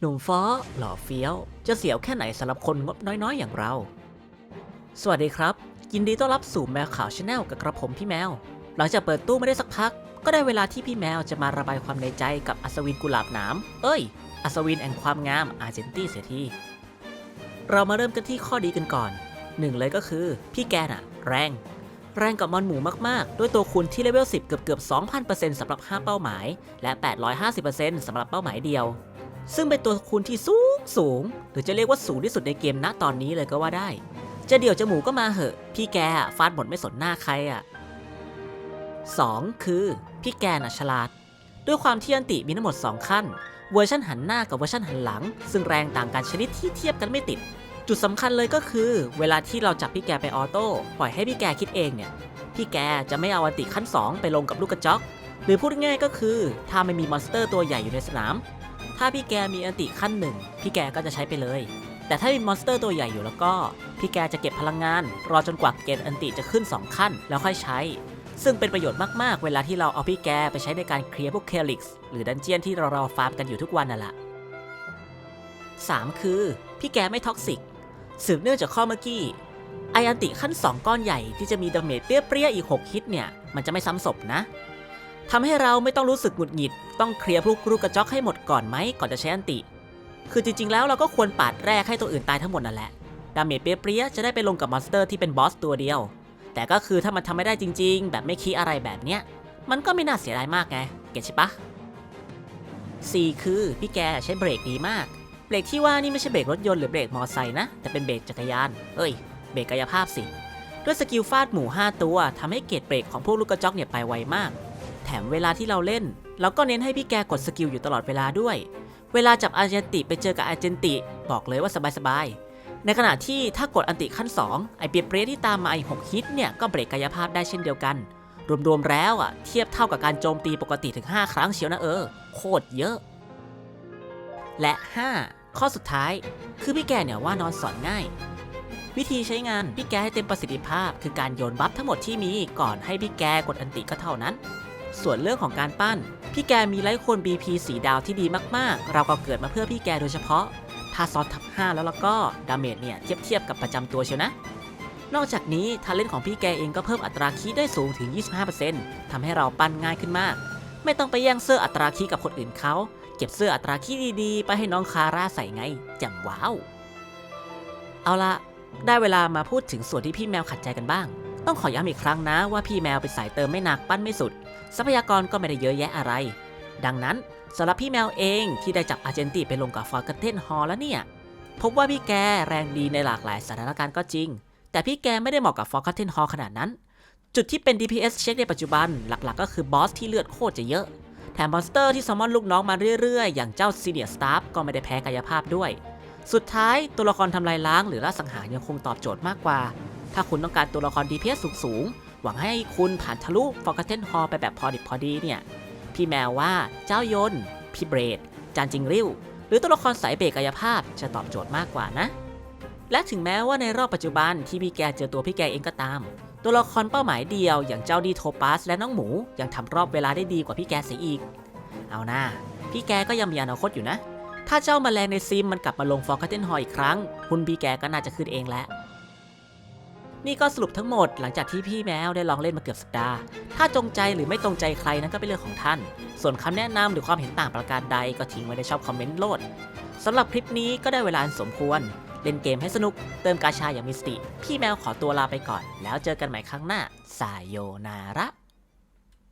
หนุ่มฟ้อหล่อเฟี้ยว จะเสียวแค่ไหนสำหรับคนงบน้อยๆ อย่างเรา สวัสดีครับ ยินดีต้อนรับสู่แมวข่าวชาแนลกับกระผมพี่แมว หลังจากเปิดตู้ไม่ได้สักพัก ก็ได้เวลาที่พี่แมวจะมาระบายความในใจกับอัศวินกุหลาบหนามเอ้ย อัศวินแห่งความงามอาร์เจนตี้เสียทีเรามาเริ่มกันที่ข้อดีกันก่อนหนึ่งเลยก็คือ พี่แกน่ะ แรง แรงกับมอนหมูมากๆ ด้วยตัวคูณที่เลเวล10 เกือบเกือบ2,000%สำหรับ 5 เป้าหมาย และ 850%สำหรับเป้าหมายเดียว ซึ่งเป็นตัวคูณที่สูงสูง หรือจะเรียกว่าสูงที่สุดในเกมณตอนนี้เลยก็ว่าได้ จะเดี่ยวจะหมูก็มาเหอะ พี่แกฟาดหมดไม่สนหน้าใครอะ 2. คือ พี่แกน่ะฉลาด ด้วยความที่อันติมีทั้งหมด 2 ขั้น เวอร์ชันหันหน้ากับเวอร์ชันหันหลัง ซึ่งแรงต่างกันชนิดที่เทียบกันไม่ติด จุดสำคัญเลยก็คือ เวลาที่เราจับพี่แกไปออโต้ปล่อยให้พี่แกคิดเองเนี่ยพี่แกจะไม่เอาอันติขั้น 2 ไปลงกับลูกกระจอกหรือพูดง่ายก็คือ ถ้าไม่มีมอนสเตอร์ตัวใหญ่อยู่ในสนาม ถ้าพี่แกมีอันติขั้นหนึ่งพี่แกก็จะใช้ไปเลย แต่ถ้ามีมอนสเตอร์ตัวใหญ่อยู่แล้วก็ พี่แกจะเก็บพลังงาน รอจนกว่าเกณฑ์อันติจะขึ้น 2 ขั้น แล้วค่อยใช้ ซึ่งเป็นประโยชน์มากๆ เวลาที่เราเอาพี่แกไปใช้ในการเคลียร์พวกเคลิกส์หรือดันเจียนที่เรารอฟาร์มกันอยู่ทุกวันน่ะแหละ3 คือ พี่แกไม่ท็อกซิกสืบเนื่องจากข้อเมื่อกี้ไออันติขั้น 2 ก้อนใหญ่ที่จะมีดาเมจเปรี้ยๆอีก 6 ฮิตเนี่ย มันจะไม่ซ้ำศพนะ ทำให้เราไม่ต้องรู้สึกหงุดหงิด ต้องเคลียร์พวกลูกกระจอกให้หมดก่อนไหมก่อนจะใช้อันติ คือจริงๆแล้วเราก็ควรปาดแรกให้ตัวอื่นตายทั้งหมดนั่นแหละดาเมจเปรี้ยจะได้ไปลงกับมอนสเตอร์ที่เป็นบอสตัวเดียว แต่ก็คือถ้ามันทำไม่ได้จริง ๆ แบบไม่คีอะไรแบบเนี้ย มันก็ไม่น่าเสียดายมากไง เก็ตใช่ปะ 4 คือพี่แกใช้เบรกดีมาก เบรกที่ว่านี่ไม่ใช่เบรกรถยนต์หรือเบรกมอเตอร์ไซค์นะ แต่เป็นเบรกจักรยาน เอ้ย เบรกกายภาพสิ ด้วยสกิลฟาดหมู5ตัวทำให้เกรดเบรกของพวกลูกกระจอกเนี่ยไปไวมาก แถมเวลาที่เราเล่น เราก็เน้นให้พี่แกกดสกิลอยู่ตลอดเวลาด้วย เวลาจับอาร์เจนติไปเจอกับอาร์เจนติ บอกเลยว่าสบายๆ ในขณะที่ถ้ากดอันติขั้น 2 ไอเปียเปรที่ตามมาไอ6ฮิตเนี่ยก็เบรกกายภาพได้เช่นเดียวกัน รวมๆแล้วอะเทียบเท่ากับการโจมตีปกติถึง 5 ครั้งเชียวนะเออ โคตรเยอะ และ 5 ข้อสุดท้าย คือพี่แกเนี่ยว่านอนสอนง่ายวิธีใช้งานพี่แกให้เต็มประสิทธิภาพ คือการโยนบัฟทั้งหมดที่มีก่อนให้พี่แกกดอันติก็เท่านั้น ส่วนเรื่องของการปั้น พี่แกมีไลท์โคน BP สีดาวที่ดีมากๆ เราก็เกิดมาเพื่อพี่แกโดยเฉพาะ ถ้าซอนทับ 5 แล้วแล้วก็ดาเมจเนี่ยเทียบเทียบกับประจำตัวเชียวนะ นอกจากนี้ทาเลนของพี่แกเองก็เพิ่มอัตราคีย์ได้สูงถึง 25%ทำให้เราปั้นง่ายขึ้นมาก ไม่ต้องไปแย่งเสื้ออัตราคีย์กับคนอื่นเขา เก็บเสื้ออัตราคีย์ดีๆ ไปให้น้องคาร่าใส่ไงแจ่มว้าว เอาละได้เวลามาพูดถึงส่วนที่พี่แมวขัดใจกันบ้าง ต้องขอย้ำอีกครั้งนะว่าพี่แมวเป็นสายเติมไม่หนักปั้นไม่สุด ทรัพยากรก็ไม่ได้เยอะแยะอะไร ดังนั้นสำหรับพี่แมวเองที่ได้จับอาร์เจนติไปลงกับฟอร์กเทนฮอลแล้วเนี่ย พบว่าพี่แกแรงดีในหลากหลายสถานการณ์ก็จริง แต่พี่แกไม่ได้เหมาะกับฟอร์กเทนฮอลขนาดนั้น จุดที่เป็น DPS เช็คในปัจจุบันหลักๆ ก็คือบอสที่เลือดโคตรจะเยอะ แถมมอนสเตอร์ที่ซัมมอนลูกน้องมาเรื่อยๆ อย่างเจ้าซีเนียร์สตาฟก็ไม่ได้แพ้กายภาพด้วย สุดท้ายตัวละครทำลายล้างหรือล่าสังหารยังคงตอบโจทย์มากกว่า ถ้าคุณต้องการตัวละคร DPS สูงๆหวังให้คุณผ่านทะลุฟอร์กเทนฮอลไปแบบพอดิบพอดีเนี่ย พี่แมวว่าเจ้ายน พี่เบรด จานจิงริ้ว หรือตัวละครสายเบรกกายภาพจะตอบโจทย์มากกว่านะ และถึงแม้ว่าในรอบปัจจุบันที่พี่แกเจอตัวพี่แกเองก็ตาม ตัวละครเป้าหมายเดียวอย่างเจ้าดีโทปัสและน้องหมูยังทำรอบเวลาได้ดีกว่าพี่แกเสียอีก เอาหน้าพี่แกก็ยังมีอนาคตอยู่นะถ้าเจ้าแมลงในซิมมันกลับมาลงฟอร์คเทนฮอลอีกครั้ง คุณพี่แกก็น่าจะขึ้นเองแหละ นี่ก็สรุปทั้งหมดหลังจากที่พี่แมวได้ลองเล่นมาเกือบสัปดาห์ ถ้าจงใจหรือไม่จงใจใครนั้นก็เป็นเรื่องของท่าน ส่วนคำแนะนำหรือความเห็นต่างประการใดก็ทิ้งไว้ในช่องคอมเมนต์โลดสำหรับคลิปนี้ก็ได้เวลาสมควร เล่นเกมให้สนุก เติมกาชาอย่างมีสติ พี่แมวขอตัวลาไปก่อน แล้วเจอกันใหม่ครั้งหน้า สายโยนาระ